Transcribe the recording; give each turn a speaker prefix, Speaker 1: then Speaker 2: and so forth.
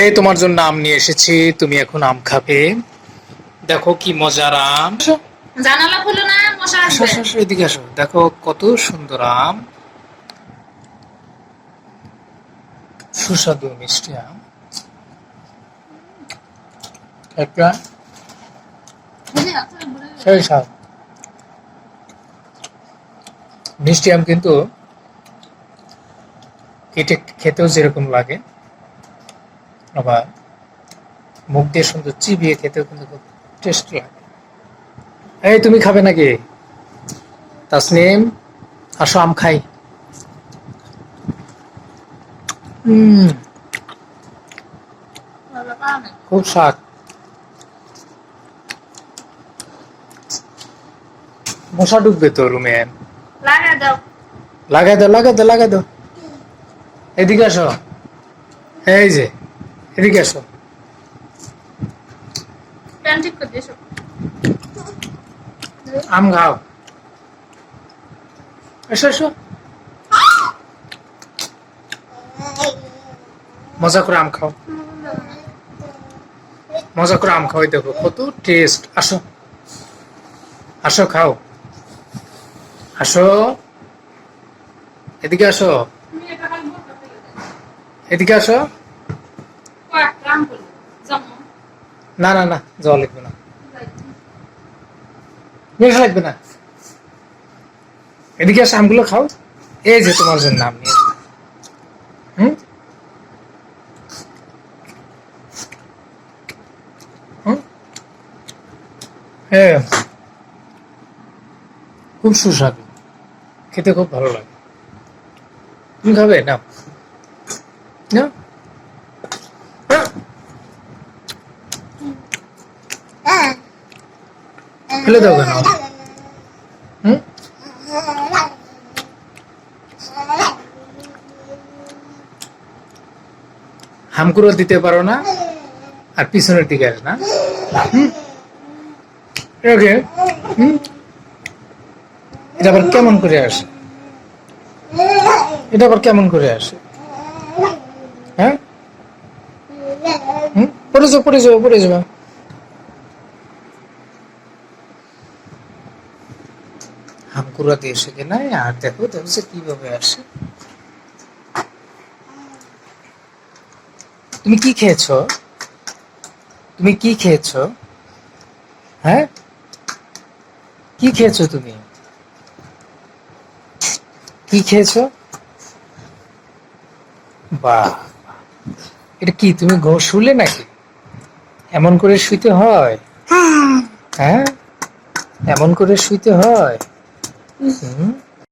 Speaker 1: এই তোমার জন্য আম নিয়ে এসেছি তুমি এখন আম খাবে। দেখো কি মজার আম।
Speaker 2: জানালা খুলো না মশা আসবে।
Speaker 1: আসো, আসো, এদিকে আসো। দেখো কত সুন্দর আম। সুস্বাদু মিষ্টি আম। একটা। সেই স্বাদ। মিষ্টি আম কিন্তু কেটে খেতেও যেরকম লাগে। আবার মুখ দিয়ে সুন্দর চিবিয়ে খেতেও কিন্তু খুব টেস্ট লাগে এই তুমি খাবে নাকি? তাসনিম আসো আম খাই। খুব স্বাদ। মশা ঢুকবে তো রুমে
Speaker 2: লাগা দাও।
Speaker 1: লাগাই দাও লাগাই দাও লাগাই দাও। এদিকে আসো। এই যে এদিকে আসো আম খাও। এসো এসো। মজা করে আম খাও। মজা করে আম খাও এই দেখো কত টেস্ট আসো। আসো খাও। আসো। এদিকে আসো। এদিকে আসো। না না না না। লাগবে না। এদিকে আসো আমগুলো খাও। এই যে তোমার জন্য নিয়ে হুম? খুব সুস্বাদু। খেতে খুব ভালো লাগে। তুমি খাবে? না না। ফেলে দাও কেন? হুম? হামকুড়ো দিতে পারো না, আর পিছনের দিকে না। এটা আবার কেমন করে আসে? এটা আবার কেমন করে আসে? হ্যাঁ? পড়ে যাও পড়ে যাও পড়ে যাও। হামকুড়া দিয়ে এসে কিনা আর দেখো দেখো সে কীভাবে আসে। তুমি কি খেয়েছো? তুমি কি খেয়েছো? হ্যাঁ? কি খেয়েছো তুমি? কি খেয়েছো? বাহ এটা কি তুমি ঘো শুলে নাকি? এমন করে শুইতে হয়। হ্যাঁ? এমন করে শুইতে হয়? হুম